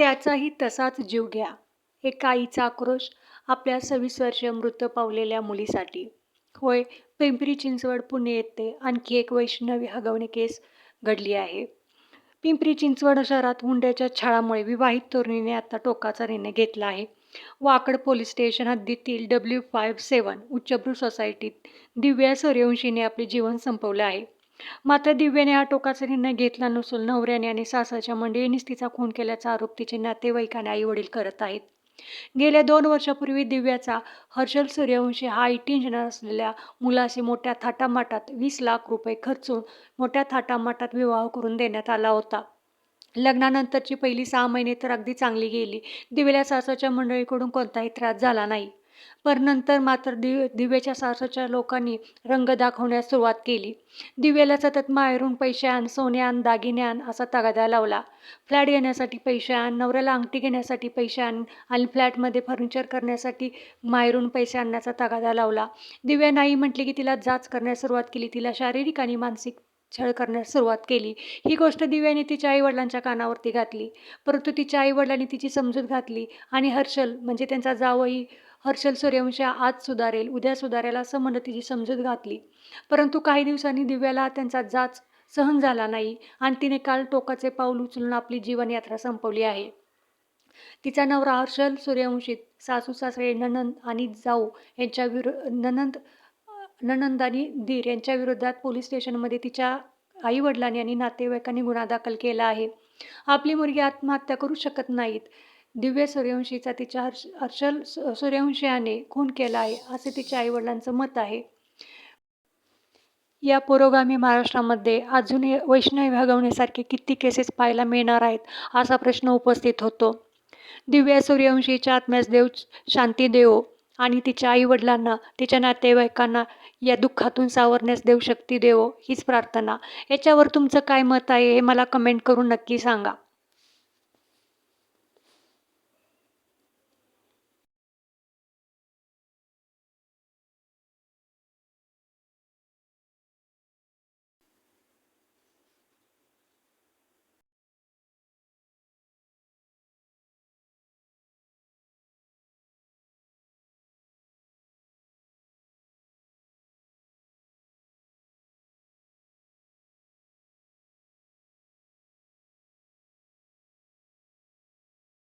त्याचाही तसाच जीव घ्या. एका आईचा आक्रोश आपल्या सव्वीस वर्षीय मृत पावलेल्या मुलीसाठी. होय पिंपरी चिंचवड पुणे येथे आणखी एक वैष्णवी हगवणे केस घडली आहे. पिंपरी चिंचवड शहरात हुंड्याच्या छळामुळे विवाहित तरुणीने आता टोकाचा निर्णय घेतला आहे. वाकड पोलीस स्टेशन हद्दीतील डब्ल्यू फाईव्ह सेवन उच्चभ्रू सोसायटीत दिव्या सूर्यवंशीने आपले जीवन संपवले आहे. मात्र दिव्याने हा टोकाचा निर्णय घेतला नसून नवऱ्याने आणि सासरच्या मंडळींनीच तिचा खून केल्याचा आरोप तिचे नातेवाईक आणि आईवडील करत आहेत. गेल्या दोन वर्षापूर्वी दिव्याचा हर्षल सूर्यवंशी हा आय टी इंजिनियर असलेल्या मुलाशी मोठ्या थाटामाटात वीस लाख रुपये खर्चून मोठ्या थाटामाटात विवाह करून देण्यात आला होता. लग्नानंतरची पहिली सहा महिने तर अगदी चांगली गेली. दिव्याला सासरच्या मंडळीकडून कोणताही त्रास झाला नाही. पण नंतर मात्र दिव दिव्याच्या सासरच्या लोकांनी रंग दाखवण्यास सुरुवात केली. दिव्याला सतत माहेरून पैसे आण सोने आण दागिने आण असा तगादा लावला. फ्लॅट घेण्यासाठी पैसे आण नवऱ्याला अंगठी घेण्यासाठी पैसे आण आणि फ्लॅटमध्ये फर्निचर करण्यासाठी माहेरून पैसे आणण्याचा तगादा लावला. दिव्या नाही म्हटली की तिला जाच करण्यास सुरुवात केली. तिला शारीरिक आणि मानसिक छळ करण्यास सुरुवात केली. ही गोष्ट दिव्याने तिच्या आईवडिलांच्या कानावरती घातली. परंतु तिच्या आईवडिलांनी तिची समजूत घातली आणि हर्षल म्हणजे त्यांचा जावई हर्षल सूर्यवंशी आज सुधारेल उद्या सुधारेल असं म्हणत तिची समजूत घातली. परंतु काही दिवसांनी दिव्याला त्यांचा जाच सहन झाला नाही. आणि तिने काल टोकाचे पाऊल उचलून आपली जीवनयात्रा संपवली आहे. तिचा नवरा हर्षल सूर्यवंशी सासू सासरे ननंद आणि जाऊ यांच्या विरो ननंद ननंद आणि धीर यांच्या विरोधात पोलीस स्टेशनमध्ये तिच्या आईवडिलांनी आणि नातेवाईकांनी गुन्हा दाखल केला आहे. आपली मुलगी आत्महत्या करू शकत नाहीत. दिव्य सूर्यवंशीचा तिच्या हर्ष हर्षल सू- सूर्यवंशीयाने खून केला आहे असे तिच्या आईवडिलांचं मत आहे. या पुरोगामी महाराष्ट्रामध्ये अजूनही वैष्णवी भागवण्यासारखे किती केसेस पाहायला मिळणार आहेत असा प्रश्न उपस्थित होतो. दिव्या सूर्यवंशीच्या आत्म्यास देव शांती देवो आणि तिच्या आईवडिलांना तिच्या नातेवाईकांना या दुःखातून सावरण्यास देव शक्ती देवो हीच प्रार्थना. याच्यावर तुमचं काय मत आहे हे मला कमेंट करून नक्की सांगा.